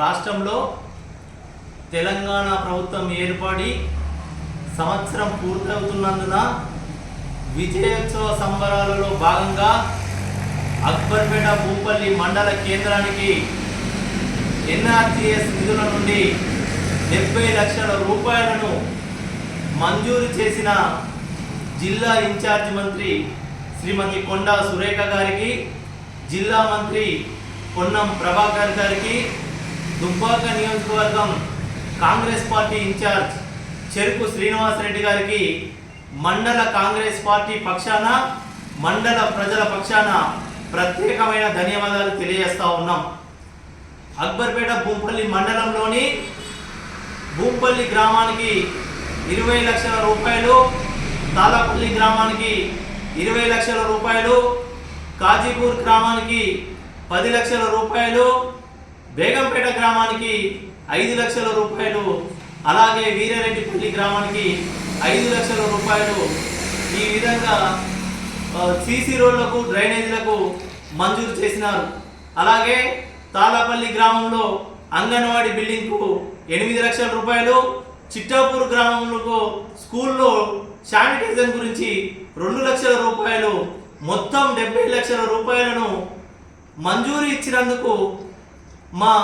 రాష్ట్రంలో తెలంగాణ ప్రభుత్వం ఏర్పడి సంవత్సరం పూర్తవుతున్నందున విజయోత్సవ సంబరాలలో భాగంగా అక్బర్పేట భూపల్లి మండల కేంద్రానికి ఎన్ఆర్టీఎస్ నిధుల నుండి డెబ్బై లక్షల రూపాయలను మంజూరు చేసిన జిల్లా ఇన్ఛార్జ్ మంత్రి శ్రీమతి కొండా సురేఖ గారికి జిల్లా మంత్రి పొన్నం ప్రభాకర్ గారికి దుబ్బాక నియోజకవర్గం కాంగ్రెస్ పార్టీ ఇన్ఛార్జ్ చెరుకు శ్రీనివాసరెడ్డి గారికి మండల కాంగ్రెస్ పార్టీ పక్షాన మండల ప్రజల పక్షాన ప్రత్యేకమైన ధన్యవాదాలు తెలియజేస్తూ ఉన్నాం. అక్బర్పేట భూంపల్లి మండలంలోని భూంపల్లి గ్రామానికి ఇరవై లక్షల రూపాయలు తాలాపల్లి గ్రామానికి ఇరవై లక్షల రూపాయలు కాజీపూర్ గ్రామానికి పది లక్షల రూపాయలు బేగంపేట గ్రామానికి ఐదు లక్షల రూపాయలు అలాగే వీరారెడ్డిపల్లి గ్రామానికి ఐదు లక్షల రూపాయలు. ఈ విధంగా సీసీ రోడ్లకు డ్రైనేజీలకు మంజూరు చేసినారు. అలాగే తాళపల్లి గ్రామంలో అంగన్వాడీ బిల్డింగ్కు ఎనిమిది లక్షల రూపాయలు చిట్టాపూర్ గ్రామంలో స్కూల్లో శానిటైజర్ గురించి రెండు లక్షల రూపాయలు మొత్తం డెబ్బై లక్షల రూపాయలను మంజూరు ఇచ్చినందుకు మా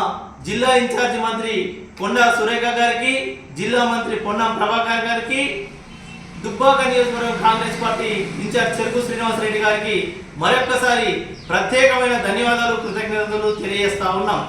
జిల్లా ఇన్ఛార్జి మంత్రి కొండా సురేఖ గారికి జిల్లా మంత్రి పొన్నం ప్రభాకర్ గారికి దుబ్బాక నియోజకవర్గం కాంగ్రెస్ పార్టీ ఇన్ఛార్జ్ చెరుకు శ్రీనివాసరెడ్డి గారికి మరొక్కసారి ప్రత్యేకమైన ధన్యవాదాలు కృతజ్ఞతలు తెలియజేస్తా ఉన్నాం.